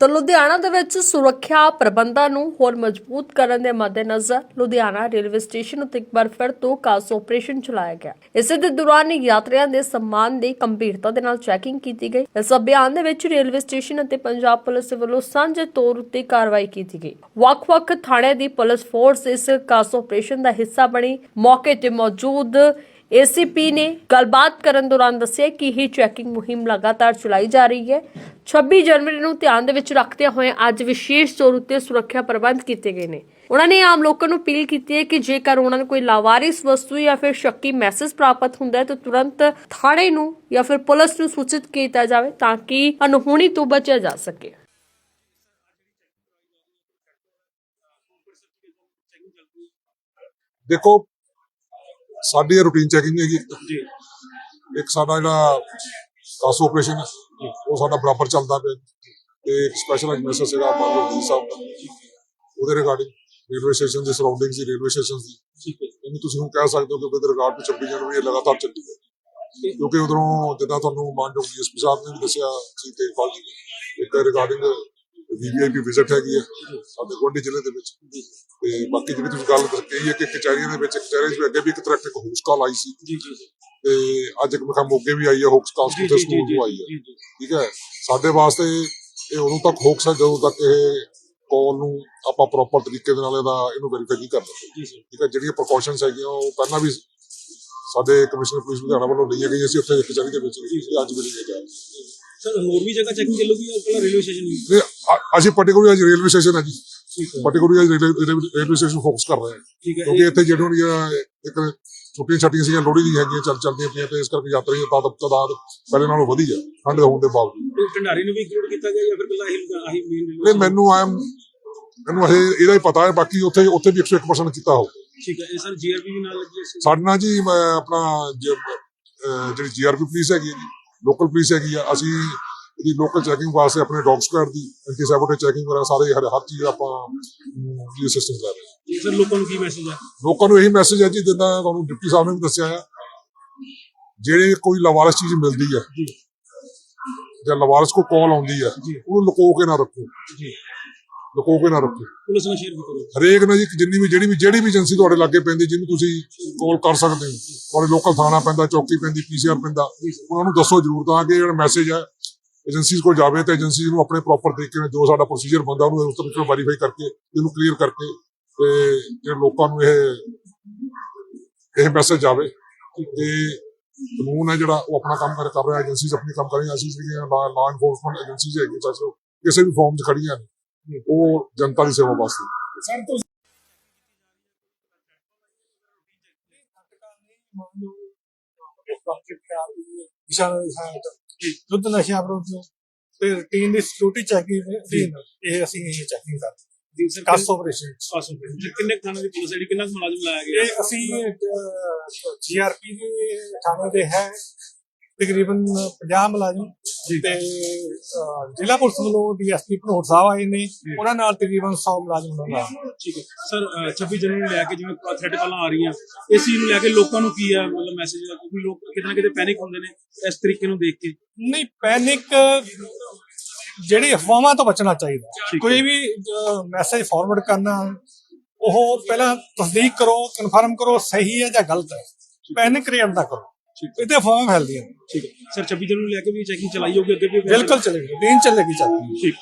ਤਾਂ ਲੁਧਿਆਣਾ ਦੇ ਵਿੱਚ ਸੁਰੱਖਿਆ ਪ੍ਰਬੰਧਾਂ ਨੂੰ ਹੋਰ ਮਜ਼ਬੂਤ ਕਰਨ ਦੇ ਮੱਦੇਨਜ਼ਰ ਲੁਧਿਆਣਾ ਰੇਲਵੇ ਸਟੇਸ਼ਨ ਉੱਤੇ ਇੱਕ ਵਾਰ ਫਿਰ ਤੋਂ ਖਾਸ ਆਪਰੇਸ਼ਨ ਚਲਾਇਆ ਗਿਆ। ਇਸੇ ਦੇ ਦੌਰਾਨ ਯਾਤਰੀਆਂ ਦੇ ਸਨਮਾਨ ਦੀ ਗੰਭੀਰਤਾ ਦੇ ਨਾਲ ਚੈਕਿੰਗ ਕੀਤੀ ਗਈ। ਇਸ ਅਭਿਆਨ ਦੇ ਵਿੱਚ ਰੇਲਵੇ ਸਟੇਸ਼ਨ ਅਤੇ ਪੰਜਾਬ ਪੁਲਿਸ ਵੱਲੋਂ ਸਾਂਝੇ ਤੌਰ ਉੱਤੇ ਕਾਰਵਾਈ ਕੀਤੀ ਗਈ। ਵੱਖ-ਵੱਖ ਥਾਣੇ ਦੀ ਪੁਲਿਸ ਫੋਰਸ ਇਸ ਕਾਸ ਆਪਰੇਸ਼ਨ ਦਾ ਹਿੱਸਾ ਬਣੀ। ਮੌਕੇ ਤੇ ਮੌਜੂਦ ਏਸੀਪੀ ਨੇ ਗੱਲਬਾਤ ਕਰਨ ਦੌਰਾਨ ਦੱਸਿਆ ਕਿ ਇਹ ਚੈਕਿੰਗ ਮੁਹਿੰਮ ਲਗਾਤਾਰ ਚਲਾਈ ਜਾ ਰਹੀ ਹੈ। 26 ਜਨਵਰੀ ਨੂੰ ਧਿਆਨ ਦੇ ਵਿੱਚ ਰੱਖਦੇ ਹੋਏ ਅੱਜ ਵਿਸ਼ੇਸ਼ ਤੌਰ ਉੱਤੇ ਸੁਰੱਖਿਆ ਪ੍ਰਬੰਧ ਕੀਤੇ ਗਏ ਨੇ। ਉਹਨਾਂ ਨੇ ਆਮ ਲੋਕਾਂ ਨੂੰ ਅਪੀਲ ਕੀਤੀ ਹੈ ਕਿ ਜੇਕਰ ਉਹਨਾਂ ਨੂੰ ਕੋਈ ਲਾਵਾਰਿਸ ਵਸਤੂ ਜਾਂ ਫਿਰ ਸ਼ੱਕੀ ਮੈਸੇਜ ਪ੍ਰਾਪਤ ਹੁੰਦਾ ਹੈ ਤਾਂ ਤੁਰੰਤ ਥਾਣੇ ਨੂੰ ਜਾਂ ਫਿਰ ਪੁਲਿਸ ਨੂੰ ਸੂਚਿਤ ਕੀਤਾ ਜਾਵੇ ਤਾਂ ਕਿ ਅਨਹੋਣੀ ਤੋਂ ਬਚਿਆ ਜਾ ਸਕੇ। ਦੇਖੋ ਸਾਡੀ ਰੂਟੀਨ ਚੈਕਿੰਗ ਹੈਗੀ। ਜੀ। ਇੱਕ ਸਾਡਾ ਜਿਹੜਾ ਕਾਸ ਆਪਰੇਸ਼ਨ ਹੈ ਉਹ ਸਾਡਾ ਬਰਾਬਰ ਚੱਲਦਾ ਪਿਆ। ਤੇ ਇੱਕ ਸਪੈਸ਼ਲ ਮੈਸੇਜ ਸੀਗਾ ਆਪਾਂ ਨੂੰ ਡੀ ਸਾਹਿਬ ਦਾ ਉਹਦੇ ਰਿਗਾਰਡਿੰਗ ਰੇਲਵੇ ਸਟੇਸ਼ਨ ਦੇ ਸਰਾਊਂਡਿੰਗ ਸੀ ਰੇਲਵੇ ਸਟੇਸ਼ਨ ਦੀ। ਠੀਕ ਹੈ ਇਹਨੂੰ ਤੁਸੀਂ ਹੁਣ ਕਹਿ ਸਕਦੇ ਹੋ ਕਿ ਉਹਦੇ ਰਿਗਾਰਡ ਤੋਂ 26 ਜਨਵਰੀ ਲਗਾਤਾਰ ਚੱਲੀ ਹੈ। ਕਿਉਂਕਿ ਉਧਰੋਂ ਜਿੱਦਾਂ ਤੁਹਾਨੂੰ ਮਾਨਯੋਗ ਡੀਐਸਪੀ ਸਾਹਿਬ ਨੇ ਵੀ ਦੱਸਿਆ ਸੀ ਤੇਜਪਾਲ ਜੀ ਇੱਕ ਰਿਗਾਰਡਿੰਗ ਵੀਵੀਆਈਪੀ ਵਿਜ਼ਿਟ ਹੈਗੀ ਹੈ ਸਾਡੇ ਗੁਆਂਢੀ ਜ਼ਿਲ੍ਹੇ ਦੇ ਵਿੱਚ। ਤੇ ਬਾਕੀ ਜਿਹੜੀ ਤੁਸੀਂ ਗੱਲ ਦੱਸ- ਹੈ ਕਿ ਕਚਹਿਰੀਆਂ ਦੇ ਵਿੱਚ ਕਚਹਿਰੀ 'ਚ ਵੀ ਅੱਗੇ ਵੀ ਇੱਕ ਤਰ੍ਹਾਂ ਇੱਕ ਹੋਸ ਕਾਲ ਆਈ ਸੀ। ਜੀ ਜੀ ਤੇ ਅੱਜ ਇੱਕ ਮਖਾ ਮੋਗੇ ਵੀ ਆਈ ਹੈ ਹੋਕਸ ਕਾਲ ਜੀ ਸਕੂਲ ਤੋਂ ਆਈ ਹੈ ਠੀਕ ਹੈ? ਸਾਡੇ ਵਾਸਤੇ ਇਹ ਉਦੋਂ ਤੱਕ ਹੋਕਸ ਹੈ ਜਦੋਂ ਤੱਕ ਇਹ ਕਾਲ ਨੂੰ ਆਪਾਂ ਪ੍ਰੋਪਰ ਤਰੀਕੇ ਦੇ ਨਾਲ ਇਹਦਾ ਇਹਨੂੰ ਵੈਰੀਫਾਈ ਨਹੀਂ ਕਰਦੇ ਠੀਕ ਹੈ? ਜਿਹੜੀਆਂ ਪ੍ਰੀਕਾਸ਼ਨਸ ਹੈਗੀਆਂ ਉਹ ਪਹਿਲਾਂ ਵੀ ਸਾਡੇ ਕਮਿਸ਼ਨਰ ਪੁਲਿਸ ਲੁਧਿਆਣਾ ਵੱਲੋਂ ਲਈਆਂ ਗਈਆਂ ਸੀ ਉੱਥੇ ਕਚਹਿਰੀ ਦੇ ਵਿੱਚ ਅੱਜ ਵੀ ਲਈਆਂ ਜਾ। ਸਰ ਹੋਰ ਵੀ ਜਗ੍ਹਾ ਚੈਕਿੰਗ ਚੱਲੂਗੀ ਜਾਂ ਪਹਿਲਾਂ ਰੇਲਵੇ ਸਟੇਸ਼ਨ ਵੀ? ਅਸੀਂ ਪਾਰਟਿਕੂਲਰ ਅੱਜ ਰੇਲਵੇ ਸਟੇਸ਼ਨ ਹੈ। ਜੀ ਅੱਜ ਰੇਲਵੇ ਸਟੇਸ਼ਨ ਫੋਕਸ ਕਰ ਰਹੇ ਹਾਂ ਕਿਉਂਕਿ ਇੱਥੇ ਹੁੰਦੀਆਂ ਇੱਕ ਛੁੱਟੀਆਂ ਛੱਟੀਆਂ ਸੀਗੀਆਂ ਲੋਹੜੀ ਦੀਆਂ ਹੈਗੀਆਂ ਚੱਲ ਚੱਲਦੀਆਂ ਪਈਆਂ ਤੇ ਇਸ ਕਰਕੇ ਯਾਤਰੀ ਦਾ ਤਾਦਾਦ ਪਹਿਲੇ ਨਾਲੋਂ ਵਧੀ ਹੈ ਠੰਡ ਹੋਣ ਦੇ ਬਾਵਜੂਦ। ਇਹ ਢੰਡਾਰੀ ਨੂੰ ਵੀ ਇੰਕਲੂਡ ਕੀਤਾ ਗਿਆ ਜਾਂ ਫਿਰ ਪਹਿਲਾਂ ਆਹੀ ਆਹੀ ਮੇਨ ਨਹੀਂ ਮੈਨੂੰ ਆਇਆ ਮੈਨੂੰ ਇਹ ਇਹਦਾ ਹੀ ਪਤਾ ਹੈ ਬਾਕੀ ਉੱਥੇ ਉੱਥੇ ਵੀ 101% ਕੀਤਾ ਹੋ ਠੀਕ ਹੈ ਇਹ ਸਰ ਜੀਆਰਪੀ ਵੀ ਨਾਲ ਲੱਗੀ ਹੈ ਸਾਡੇ ਜੀ ਮੈਂ ਆਪਣਾ ਜਿਹੜੀ ਜੀਆਰਪੀ ਪੁਲਿਸ ਹੈਗੀ ਹੈ ਜੀ ਲੋਕਲ ਪੁਲਿਸ ਹੈਗੀ ਆ ਅਸੀਂ ਇਹਦੀ ਲੋਕਲ ਚੈਕਿੰਗ ਵਾਸਤੇ ਆਪਣੇ ਡੌਗ ਸਕੁਐਡ ਦੀ ਐਂਟੀ ਸੈਬੋਟੇਜ ਚੈਕਿੰਗ ਵਗੈਰਾ ਸਾਰੇ ਹਰ ਹਰ ਚੀਜ਼ ਆਪਾਂ ਜੀ ਸਿਸਟਮ ਕਰ ਰਹੇ ਹਾਂ। ਸਰ ਲੋਕਾਂ ਨੂੰ ਕੀ ਮੈਸੇਜ ਹੈ? ਲੋਕਾਂ ਨੂੰ ਇਹੀ ਮੈਸੇਜ ਹੈ ਜੀ ਜਿੱਦਾਂ ਤੁਹਾਨੂੰ ਡਿਪਟੀ ਸਾਹਿਬ ਨੇ ਵੀ ਦੱਸਿਆ ਆ ਜਿਹੜੇ ਕੋਈ ਲਵਾਰਸ ਚੀਜ਼ ਮਿਲਦੀ ਹੈ ਜੀ। ਜਾਂ ਲਵਾਰਸ ਕੋ ਕਾਲ ਆਉਂਦੀ ਹੈ। ਉਹਨੂੰ ਲੁਕੋ ਕੇ ਨਾ ਰੱਖੋ। ਜੀ। ਲੁਕੋ ਕੇ ਨਾ ਰੱਖੋ। ਪੁਲਿਸ ਨਾਲ ਸ਼ੇਅਰ ਵੀ ਕਰੋ। ਹਰੇਕ ਨੇ ਜੀ ਜਿੰਨੀ ਵੀ ਜਿਹੜੀ ਵੀ ਜਿਹੜੀ ਵੀ ਏਜੰਸੀ ਤੁਹਾਡੇ ਲਾਗੇ ਪੈਂਦੀ ਜਿਹਨੂੰ ਤੁਸੀਂ ਕਾਲ ਕਰ ਸਕਦੇ ਹੋ ਤੁਹਾਡੇ ਲੋਕਲ ਥਾਣਾ ਪੈਂਦਾ ਚੌਕੀ ਪੈਂਦੀ ਪੀਸੀਆਰ ਪੈਂਦਾ ਉਹਨਾਂ ਨੂੰ ਦੱਸੋ ਜ਼ਰੂਰ ਤਾਂ ਕਿ ਜਿਹੜਾ ਮੈਸੇਜ ਹੈ ਏਜੰਸੀਜ਼ ਕੋਲ ਜਾਵੇ ਤੇ ਏਜੰਸੀ ਨੂੰ ਆਪਣੇ ਪ੍ਰੋਪਰ ਤਰੀਕੇ ਨਾਲ ਜੋ ਸਾਡਾ ਪ੍ਰੋਸੀਜਰ ਬੰਦਾ ਉਹਨੂੰ ਉਸ ਤਰੀਕੇ ਨਾਲ ਵੈਰੀਫਾਈ ਕਰਕੇ ਇਹਨੂੰ ਕਲੀਅਰ ਕਰਕੇ ਤੇ ਜਿਹੜੇ ਲੋਕਾਂ ਨੂੰ ਇਹ ਇਹ ਮੈਸੇਜ ਜਾਵੇ ਤੇ ਕਾਨੂੰਨ ਹੈ ਜਿਹੜਾ ਉਹ ਆਪਣਾ ਕੰਮ ਕਰ ਕਰ ਰਿਹਾ ਏਜੰਸੀਜ਼ ਆਪਣੀ ਕੰਮ ਕਰ ਰਹੀਆਂ ਅਸੀਂ ਜਿਹੜੀਆਂ ਲਾ ਇਨਫੋਰਸਮੈਂਟ ਏਜੰਸੀਜ਼ ਹੈਗੀਆਂ ਚਾਹੇ ਕਿਸੇ ਵੀ ਫਾਰਮ 'ਚ ਖੜੀਆਂ ਨੇ ਉਹ ਜਨਤਾ ਦੀ ਸੇਵਾ ਵਾਸਤੇ। ਦਿਸ਼ਾ ਨਿਰਦੇਸ਼ਾਂ ਯੁੱਧ ਨਸ਼ਿਆਂ ਵਿਰੁੱਧ ਤੇ ਰੂਟੀਨ ਦੀ ਸਿਕਿਉਰਿਟੀ ਚੈਕਿੰਗ ਇਹ ਅਸੀਂ ਇਹ ਚੈਕਿੰਗ ਕਰਦੇ ਜੀ ਸਰ ਕਾਸ ਆਪਰੇਸ਼ਨ ਜੀ ਕਿੰਨੇ ਥਾਣੇ ਦੀ ਪੁਲਿਸ ਜਿਹੜੀ ਕਿੰਨਾ ਮੁਲਾਜ਼ਮ ਲਾਇਆ ਗਿਆ? ਇਹ ਅਸੀਂ ਜੀਆਰਪੀ ਦੇ ਥਾਣੇ ਦੇ ਹੈ। ਤਕਰੀਬਨ 50 ਮੁਲਾਜ਼ਮ ਤੇ ਜ਼ਿਲ੍ਹਾ ਪੁਲਿਸ ਵੱਲੋਂ ਡੀਐਸਪੀ ਭਨੋਟ ਸਾਹਿਬ ਆਏ ਨੇ। ਉਹਨਾਂ ਨਾਲ ਤਕਰੀਬਨ 100 ਮੁਲਾਜ਼ਮ ਦਾ। ਠੀਕ ਹੈ। ਸਰ ਅਹ 26 ਜਨਵਰੀ ਨੂੰ ਲੈ ਕੇ ਜਿਵੇਂ ਥ੍ਰੈਡ ਕਾਲਾਂ ਆ ਰਹੀਆਂ ਇਸ ਚੀਜ਼ ਨੂੰ ਲੈ ਕੇ ਲੋਕਾਂ ਨੂੰ ਕੀ ਹੈ ਮਤਲਬ ਮੈਸੇਜ ਕਿਉਂਕਿ ਲੋਕ ਕਿਤੇ ਨਾ ਕਿਤੇ ਪੈਨਿਕ ਹੁੰਦੇ ਨੇ ਇਸ ਤਰੀਕੇ ਨੂੰ ਦੇਖ ਕੇ। ਨਹੀਂ ਪੈਨਿਕ ਜਿਹੜੀ ਅਫਵਾਹਾਂ ਤੋਂ ਬਚਣਾ ਚਾਹੀਦਾ। ਕੋਈ ਵੀ ਮੈਸੇਜ ਫਾਰਵਰਡ ਕਰਨਾ ਉਹ ਪਹਿਲਾਂ ਤਸਦੀਕ ਕਰੋ ਕਨਫਰਮ ਕਰੋ ਸਹੀ ਹੈ ਜਾਂ ਗਲਤ ਹੈ। ਪੈਨਿਕ ਕ੍ਰੀਏਟ ਨਾ ਕਰੋ। ਤੇ ਅਫਵਾਹਾਂ ਫੈਲਦੀਆਂ। ਠੀਕ ਹੈ। ਸਰ 26 ਜਨਵਰੀ ਨੂੰ ਲੈ ਕੇ ਵੀ ਚੈਕਿੰਗ ਚਲਾਈ ਹੋਊਗੀ ਅੱਗੇ ਵੀ ਬਿਲਕੁਲ ਚੱਲੇਗੀ। ਦਿਨ ਚੱਲੇਗੀ ਚੱਲੇਗੀ ਠੀਕ।